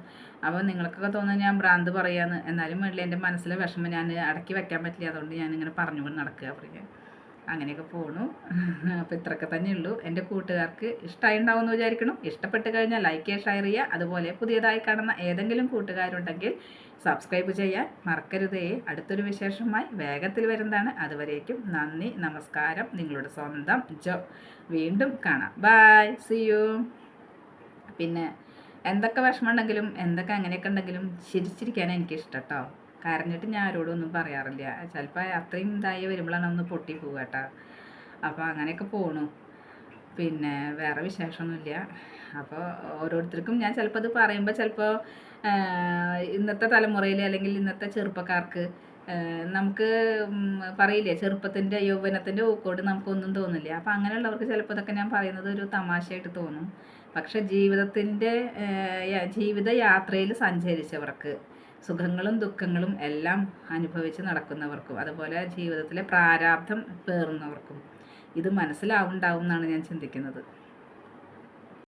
അപ്പോൾ നിങ്ങൾക്കൊക്കെ തോന്നുന്നത് ഞാൻ ഭ്രാന്ത് പറയാന്ന്. എന്നാലും വീട്ടിൽ എന്റെ മനസ്സിലെ വിഷമം ഞാൻ അടക്കി വെക്കാൻ പറ്റില്ല. അതുകൊണ്ട് ഞാൻ ഞാനിങ്ങനെ പറഞ്ഞുകൊണ്ട് നടക്കുക പറയുക അങ്ങനെയൊക്കെ പോണു. അപ്പോൾ ഇത്രയൊക്കെ തന്നെ ഉള്ളൂ. എന്റെ കൂട്ടുകാർക്ക് ഇഷ്ടമായി ഉണ്ടാവുമെന്ന് വിചാരിക്കണം ഇഷ്ടപ്പെട്ട് കഴിഞ്ഞാൽ ലൈക്ക് ചെയ്യുക ഷെയർ ചെയ്യുക. അതുപോലെ പുതിയതായി കാണുന്ന ഏതെങ്കിലും കൂട്ടുകാരുണ്ടെങ്കിൽ സബ്സ്ക്രൈബ് ചെയ്യാൻ മറക്കരുതേ. അടുത്തൊരു വിശേഷമായി വേഗത്തിൽ വരുന്നതാണ്. അതുവരേക്കും നന്ദി നമസ്കാരം. നിങ്ങളുടെ സ്വന്തം ജോ. വീണ്ടും കാണാം. ബായ് സി യു പിന്നെ എന്തൊക്കെ വിഷമം ഉണ്ടെങ്കിലും എന്തൊക്കെ അങ്ങനെയൊക്കെ ഉണ്ടെങ്കിലും ചിരിച്ചിരിക്കാൻ എനിക്കിഷ്ടം കേട്ടോ കരഞ്ഞിട്ട് ഞാൻ ആരോടും ഒന്നും പറയാറില്ല. ചിലപ്പോൾ അത്രയും ഇതായി വരുമ്പോഴാണ് ഒന്ന് പൊട്ടി പോവുക കേട്ടോ. അപ്പോൾ അങ്ങനെയൊക്കെ പോണു. പിന്നെ വേറെ വിശേഷമൊന്നുമില്ല. അപ്പോൾ ഓരോരുത്തർക്കും ഞാൻ ചിലപ്പോൾ അത് പറയുമ്പോൾ ചിലപ്പോൾ ഇന്നത്തെ തലമുറയിൽ അല്ലെങ്കിൽ ഇന്നത്തെ ചെറുപ്പക്കാർക്ക് നമുക്ക് പറയില്ലേ ചെറുപ്പത്തിന്റെ യൗവനത്തിന്റെ ഊക്കോട് നമുക്കൊന്നും തോന്നില്ല. അപ്പോൾ അങ്ങനെയുള്ളവർക്ക് ചിലപ്പോൾ ഇതൊക്കെ ഞാൻ പറയുന്നത് ഒരു തമാശയായിട്ട് തോന്നും. പക്ഷെ ജീവിതത്തിന്റെ ജീവിത യാത്രയിൽ സഞ്ചരിച്ചവർക്ക് സുഖങ്ങളും ദുഃഖങ്ങളും എല്ലാം അനുഭവിച്ച് നടക്കുന്നവർക്കും അതുപോലെ ജീവിതത്തിലെ പ്രാരാബ്ധം പേറുന്നവർക്കും ഇത് മനസ്സിലാവുണ്ടാവും എന്നാണ് ഞാൻ ചിന്തിക്കുന്നത്.